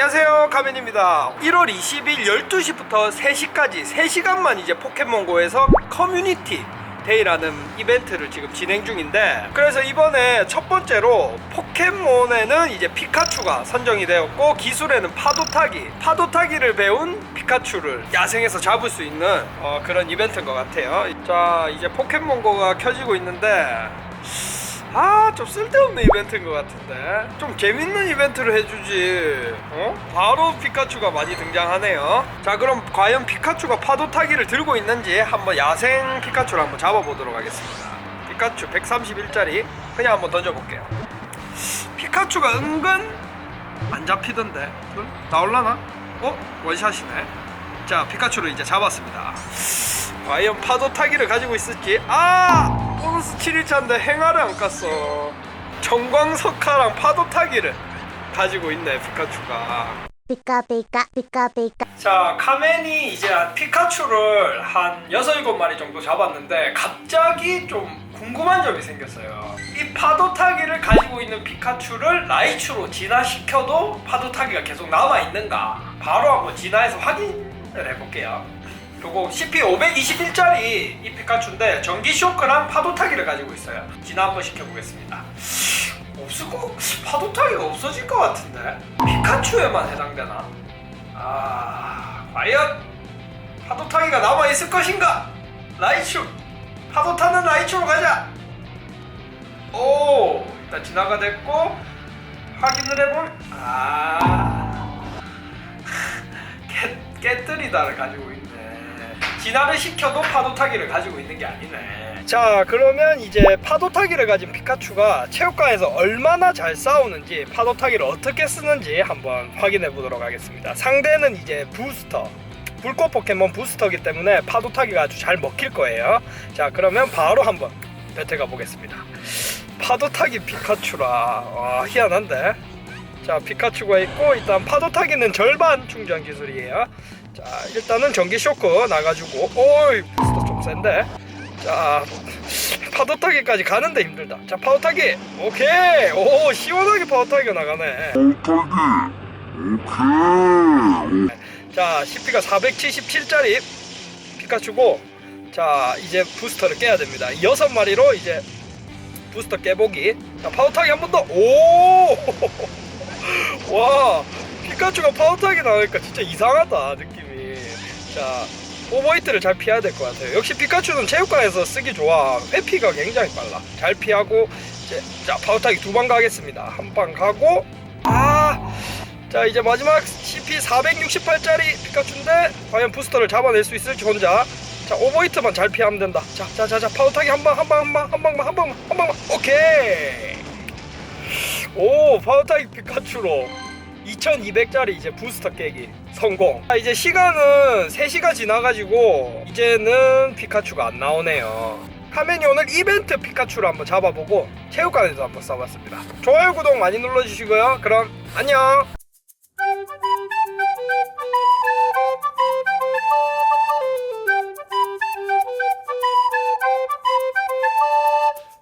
안녕하세요 가면입니다. 1월 20일 12시부터 3시까지 3시간만 이제 포켓몬고에서 커뮤니티 데이라는 이벤트를 지금 진행 중인데 그래서 이번에 첫 번째로 포켓몬에는 이제 피카츄가 선정이 되었고 기술에는 파도타기. 파도타기를 배운 피카츄를 야생에서 잡을 수 있는 어, 그런 이벤트인 것 같아요. 자 이제 포켓몬고가 켜지고 있는데 아, 좀 쓸데없는 이벤트인 것 같은데. 좀 재밌는 이벤트를 해주지. 어? 바로 피카츄가 많이 등장하네요. 자, 그럼 과연 피카츄가 파도 타기를 들고 있는지 한번 야생 피카츄를 한번 잡아보도록 하겠습니다. 피카츄 131짜리 그냥 한번 던져볼게요. 피카츄가 은근 안 잡히던데. 응? 나올라나? 어? 원샷이네. 자, 피카츄를 이제 잡았습니다. 과연 파도 타기를 가지고 있을지 아 보너스 7일차인데 행화를 안 깠어. 정광석화랑 파도 타기를 가지고 있네 피카츄가. 피카 피카 피카 피카. 자 카멘이 이제 한 피카츄를 한 6, 7마리 정도 잡았는데 갑자기 좀 궁금한 점이 생겼어요. 이 파도 타기를 가지고 있는 피카츄를 라이츄로 진화시켜도 파도 타기가 계속 남아있는가? 바로 한번 진화해서 확인을 해볼게요 요거 CP 521짜리 이 피카츄인데 전기 쇼크랑 파도 타기를 가지고 있어요 진화 한번 시켜보겠습니다 없을 거 파도 타기가 없어질 것 같은데 피카츄에만 해당되나? 아 과연 파도 타기가 남아 있을 것인가? 라이츄 파도 타는 라이츄로 가자. 오 일단 진화가 됐고 확인을 해볼 아 깨, 깨뜨리다를 가지고 있네. 진화를 시켜도 파도 타기를 가지고 있는 게 아니네. 자 그러면 이제 파도 타기를 가진 피카츄가 체육관에서 얼마나 잘 싸우는지 파도 타기를 어떻게 쓰는지 한번 확인해 보도록 하겠습니다. 상대는 이제 부스터. 불꽃 포켓몬 부스터기 때문에 파도 타기가 아주 잘 먹힐 거예요. 자 그러면 바로 한번 배틀 가보겠습니다. 파도 타기 피카츄라 와 희한한데. 자 피카츄가 있고 일단 파도 타기는 절반 충전 기술이에요. 자 일단은 전기 쇼크 나가지고 오이 부스터 좀 센데. 자 파도 타기까지 가는데 힘들다. 자 파도 타기 오케이 오 시원하게 파도 타기가 나가네. 자 CP가 477짜리 피카츄고 자 이제 부스터를 깨야 됩니다. 여섯 마리로 이제 부스터 깨보기. 자 파도 타기 한 번 더. 오. 와 피카츄가 파도 타기 나오니까 진짜 이상하다 느낌이. 자 오버히트를 잘 피해야 될 것 같아요. 역시 피카츄는 체육관에서 쓰기 좋아. 회피가 굉장히 빨라. 잘 피하고 이제 자 파도 타기 두 방 가겠습니다. 한 방 가고 아. 자 이제 마지막 CP 468짜리 피카츄인데 과연 부스터를 잡아낼 수 있을지 혼자 자 오버히트만 잘 피하면 된다 자 자 자자 파도 타기 한 방 한 방 한 방 한 방만 한 방만 한 방만 오케이 오 파도 타기 피카츄로. 2200짜리 이제 부스터 깨기. 성공. 자 이제 시간은 3시가 지나가지고 이제는 피카츄가 안 나오네요. 카멘이 오늘 이벤트 피카츄를 한번 잡아보고 체육관에서 한번 써봤습니다. 좋아요 구독 많이 눌러주시고요. 그럼 안녕